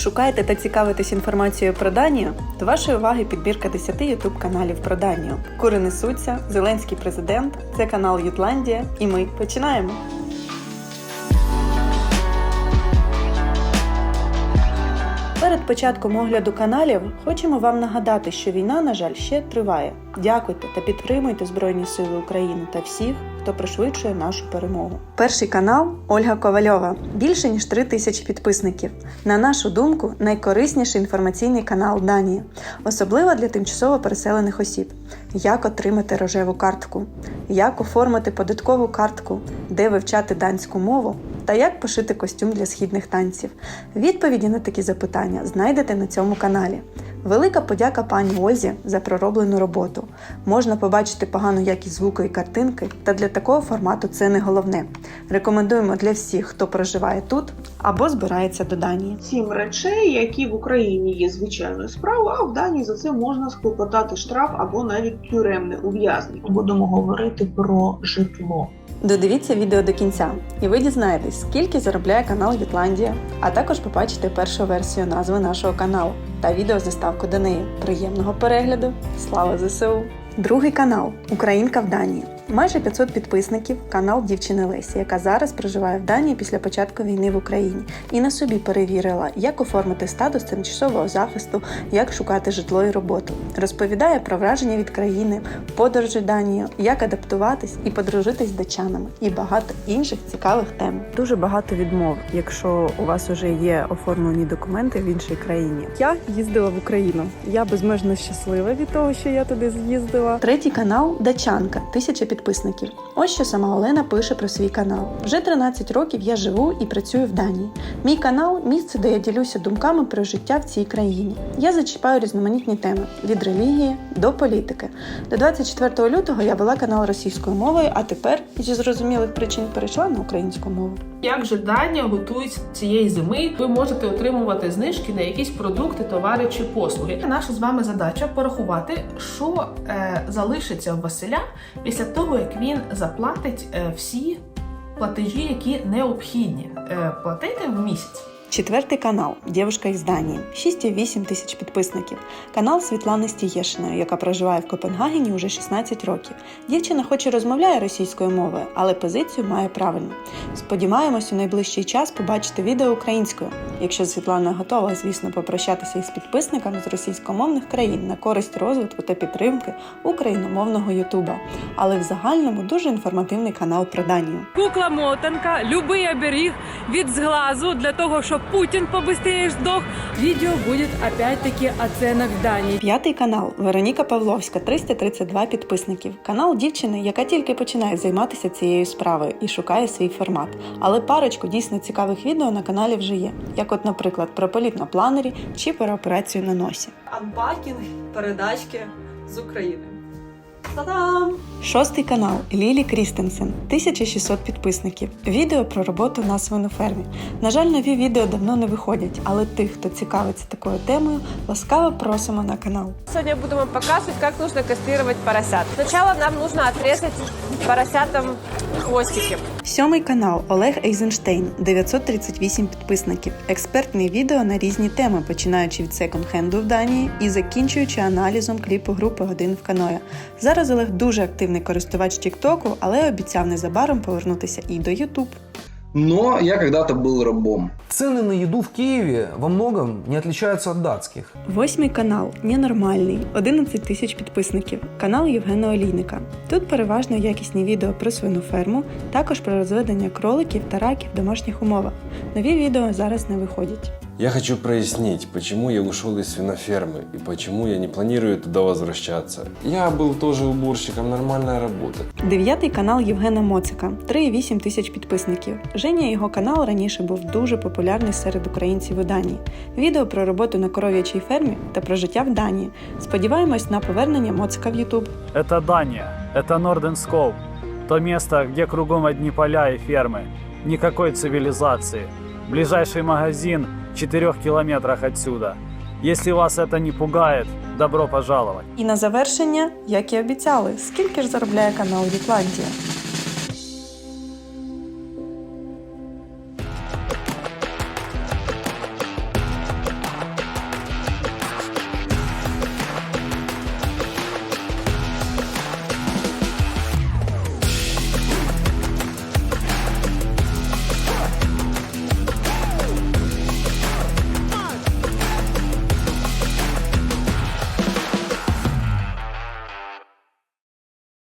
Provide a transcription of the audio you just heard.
Шукаєте та цікавитесь інформацією про Данію? До вашої уваги підбірка 10 ютуб каналів про Данію. Кури несуться, Зеленський президент, це канал Ютландія, і ми починаємо. Перед початком огляду каналів хочемо вам нагадати, що війна, на жаль, ще триває. Дякуйте та підтримуйте Збройні Сили України та всіх, хто пришвидшує нашу перемогу. Перший канал Ольга Ковальова. Більше ніж 3 тисячі підписників. На нашу думку, найкорисніший інформаційний канал Данії, особливо для тимчасово переселених осіб. Як отримати рожеву картку, як оформити податкову картку, де вивчати данську мову та як пошити костюм для східних танців. Відповіді на такі запитання знайдете на цьому каналі. Велика подяка пані Ользі за пророблену роботу. Можна побачити погану якість звуку і картинки, та для такого формату це не головне. Рекомендуємо для всіх, хто проживає тут або збирається до Данії. Сім речей, які в Україні є звичайною справою, а в Данії за це можна склопотати штраф або навіть тюремне ув'язнення. Будемо говорити про житло. Додивіться відео до кінця, і ви дізнаєтесь, скільки заробляє канал Ютландія, а також побачите першу версію назви нашого каналу та відео заставку до неї. Приємного перегляду! Слава ЗСУ! Другий канал Українка в Данії. Майже 500 підписників канал дівчини Лесі, яка зараз проживає в Данії після початку війни в Україні, і на собі перевірила, як оформити статус тимчасового захисту, як шукати житло і роботу. Розповідає про враження від країни, подорожі Данію, як адаптуватись і подружитись з датчанами, і багато інших цікавих тем. Дуже багато відмов, якщо у вас вже є оформлені документи в іншій країні. Я їздила в Україну. Я безмежно щаслива від того, що я туди з'їздила. Третій канал Дачанка, тисяча підписників. Ось що сама Олена пише про свій канал. Вже 13 років я живу і працюю в Данії. Мій канал місце, де я ділюся думками про життя в цій країні. Я зачіпаю різноманітні теми від релігії до політики. До 24 лютого я вела канал російською мовою, а тепер зі зрозумілих причин перейшла на українську мову. Як же Данія готується цієї зими? Ви можете отримувати знижки на якісь продукти, товари чи послуги. Наша з вами задача порахувати, що е, залишиться у Василя після того, як він заплатить е, всі платежі, які необхідні е, платити в місяць. Четвертий канал Дівушка із Данії 6,8 тисяч підписників. Канал Світлани Стієшиної, яка проживає в Копенгагені уже 16 років. Дівчина хоч і розмовляє російською мовою, але позицію має правильну. Сподіваємось, у найближчий час побачити відео українською. Якщо Світлана готова, звісно, попрощатися із підписниками з російськомовних країн на користь розвитку та підтримки україномовного Ютуба. Але в загальному дуже інформативний канал про Данію. Кукла мотанка, любий оберіг від зглазу для того, щоб Путін побыстрее здох. Відео буде опять-таки о ценах в Данії. П'ятий канал Вероніка Павловська, 332 підписників. Канал дівчини, яка тільки починає займатися цією справою і шукає свій формат. Але парочку дійсно цікавих відео на каналі вже є, як, от, наприклад, про політ на планері чи про операцію на носі. Анпакінг передачки з України. Та-дам! Шостий канал Лілі Крістенсен, 1600 підписників. Відео про роботу на свинофермі. На жаль, нові відео давно не виходять, але тих, хто цікавиться такою темою, ласкаво просимо на канал. Сегодня я буду вам показывать, как нужно кастрировать поросят. Сначала нам нужно отрезать поросятам хвостики. Сьомий канал Олег Ейзенштейн, 938 підписників. Експертне відео на різні теми, починаючи від секонд-хенду в Данії і закінчуючи аналізом кліпу групи Годин в каноя. Зараз Олег дуже активний користувач Тіктоку, але обіцяв незабаром повернутися і до Ютуб. Но я когда-то был рабом. Цены на еду в Киеве во многом не отличаются от датских. Восьмий канал Ненормальний, 11 тисяч підписників. Канал Євгена Олійника. Тут переважно якісні відео про свину ферму, також про розведення кроликів та раків в домашніх умовах. Нові відео зараз не виходять. Я хочу прояснить, почему я ушел из свинофермы и почему я не планирую туда возвращаться. Я был тоже уборщиком, нормальная работа. Дев'ятий канал Євгена Моцика 3,8 тисяч підписників. Женя його канал раніше був дуже популярний серед українців у Данії. Відео про роботу на коров'ячій фермі та про життя в Данії. Сподіваємось на повернення Моцика в Ютуб. Это Дания, это Норденскоп, то место, где кругом одни поля и фермы. Никакой цивилизации. Ближайший магазин в 4 кілометрах отсюда. Якщо вас это не пугає, добро пожаловать. І на завершення, як і обіцяли, скільки ж заробляє канал Ютландія?